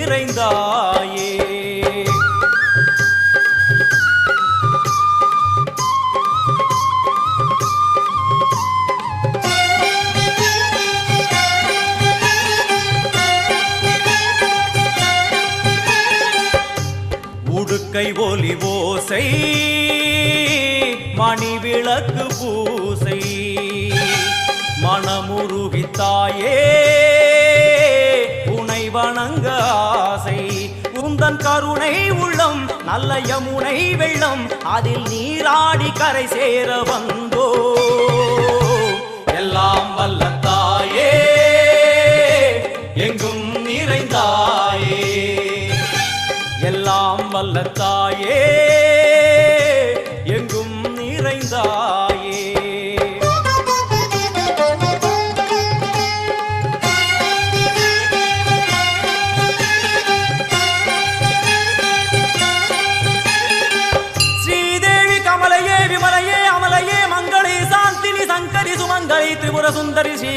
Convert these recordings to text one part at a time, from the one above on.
நிறைந்தாயே. உடுக்கை ஒலி ஓசை மணி விளக்கு பூசை. மனமுருகித்தாயே உனை வணங்க தான் கருணை உள்ளம் நல்ல யமுனை வெள்ளம் அதில் நீராடி கரை சேர வந்தோ. எல்லாம் வல்ல தாயே எங்கும் நிறைந்தாயே. எல்லாம் வல்ல தாயே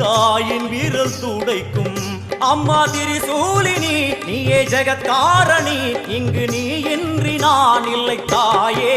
தாயின் வீரல் துடைக்கும். அம்மா திரிசூலினி நீயே ஜெகத்காரணி இங்கு நீ இன்றி நான் இல்லை தாயே.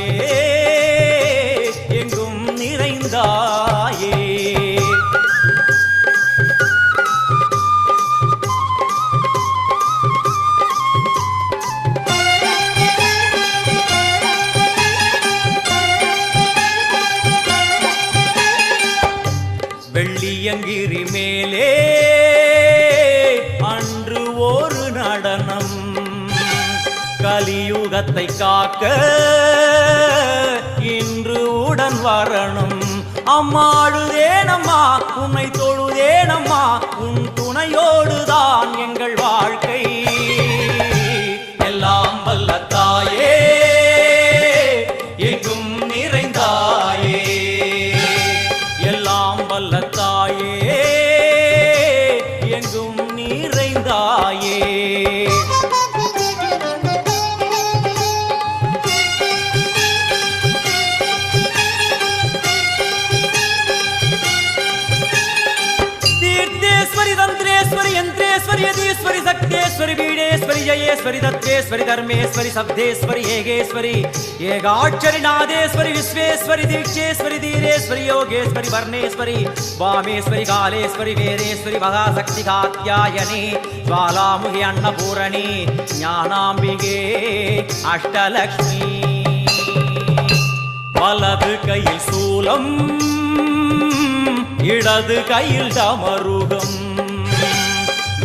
வரணும் அம்மாழுதேனம்மா உன்னை தொழுதேனம்மா உன் துணையோடுதான் எங்கள் வாழ்க்கை. దుర్గేశ్వరి వీడేశ్వరి జయేశ్వరి దత్తేశ్వరి ధర్మేశ్వరి శబ్దేశ్వరి ఏగేశ్వరి ఏగాక్షరి నాదేశ్వరి విశ్వేశ్వరి దీక్షేశ్వరి ధీరేశ్వరి యోగేశ్వరి వర్ణేశ్వరి వామేశ్వరి కాళేశ్వరి వేరేశ్వరి మహాశక్తి కాత్యాయని జ్వాలాముఖి అన్నపూరణి ஞானாம்பிகே அஷ்டலக்ஷ்மி வலது கையில் சூலம் இடது கையில் தமருகம்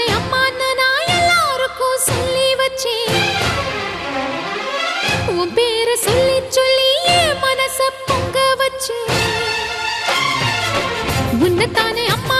உன்னை அம்மான்னு நான் எல்லாருக்கும் சொல்லி மனச பொங்க வச்சு உன்னை தானே அம்மா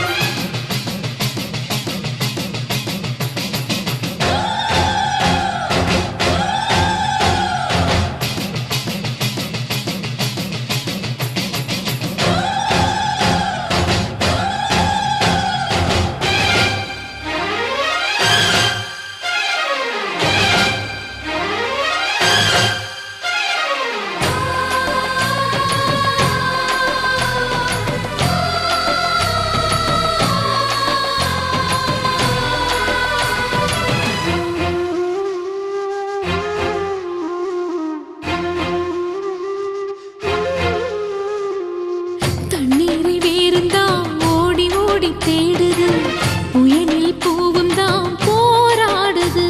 ஓடி தேடுது. புயலில் பூவும் தான் போராடுது.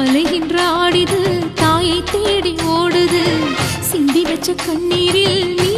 அலைகின்ற ஆடிது தாயை தேடி ஓடுது. சிந்தி வச்ச கண்ணீரில் நீ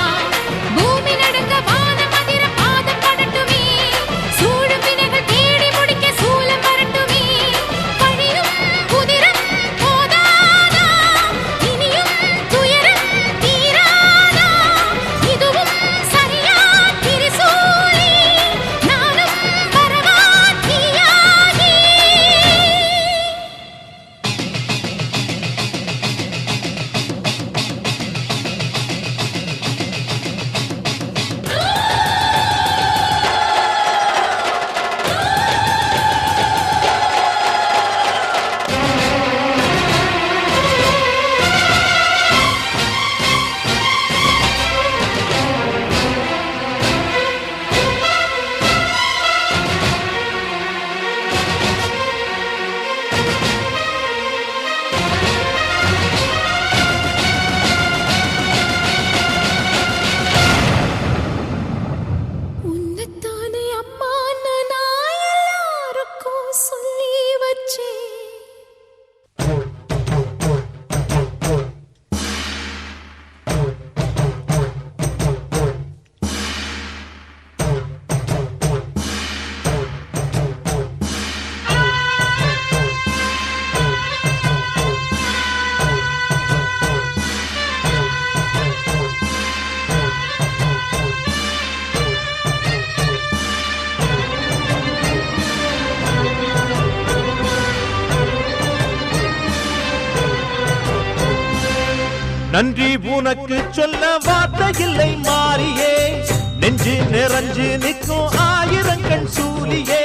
நன்றி உனக்கு சொல்ல வார்த்தை இல்லை மாறியே. நெஞ்சு நிறைஞ்சு நிற்கும் ஆயிரங்கள் சூலியே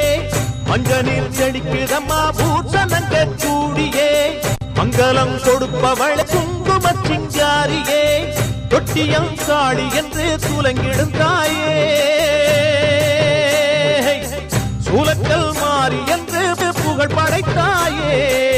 மஞ்ச நீர் செடிக்குதம்மா பூசணங்க கூடியே. மங்களம் கொடுப்பவள் குங்கும சிங்காரியே. தொட்டியம் காளி என்று சூலங்கிடும் தாயே. சூலக்கல் மாறி என்று புகழ் படைத்தாயே.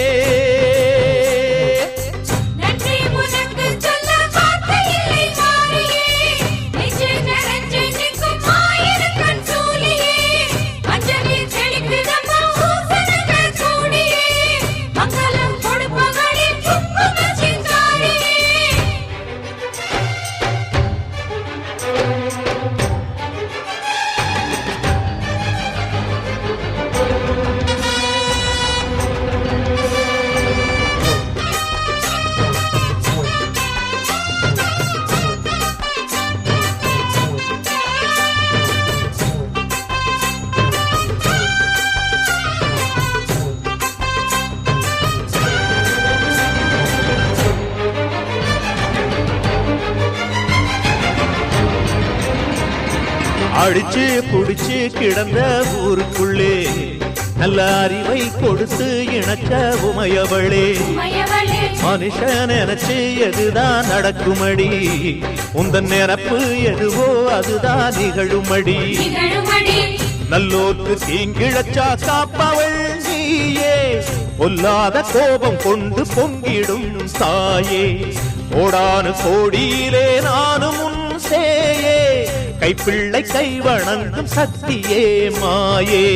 அடிச்சு புடிச்சு கிடந்த ஊருக்குள்ளே நல்ல அறிவை கொடுத்து இணக்க உமையவளே. மயவளே மனுஷன் நினைச்சு எதுதான் நடக்குமடி? உந்தன் நினப்பு எதுவோ அதுதான் நிகழுமடி. நல்லோர்க்கு தீங்கிழச்சா காப்பவள் நீயே. பொல்லாத கோபம் கொண்டு பொங்கிடும் தாயே. கோடானு கோடியிலே நானும் உன் சேயே. கைப்பிள்ளை கை வணங்கும் சக்தியே மாயே.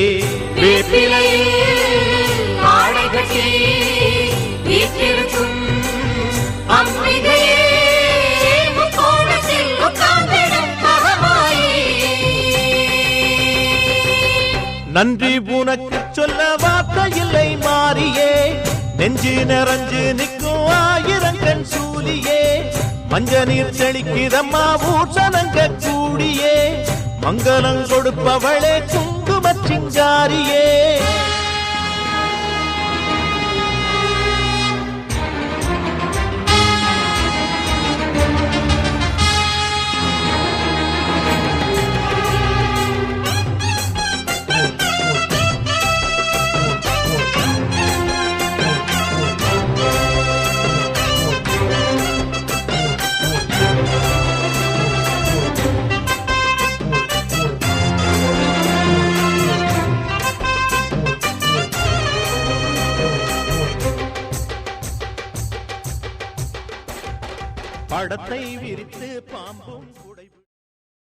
நன்றி உனக்கு சொல்ல வார்த்தை இல்லை மாறியே. நெஞ்சு நிறைஞ்சு நிற்கும் ஆயிரங்கண் சூலியே. மஞ்ச நீர் செழிக்கிறம்மா ஊசனங்க கூடியே. மங்களம் கொடுப்பவளே குங்கும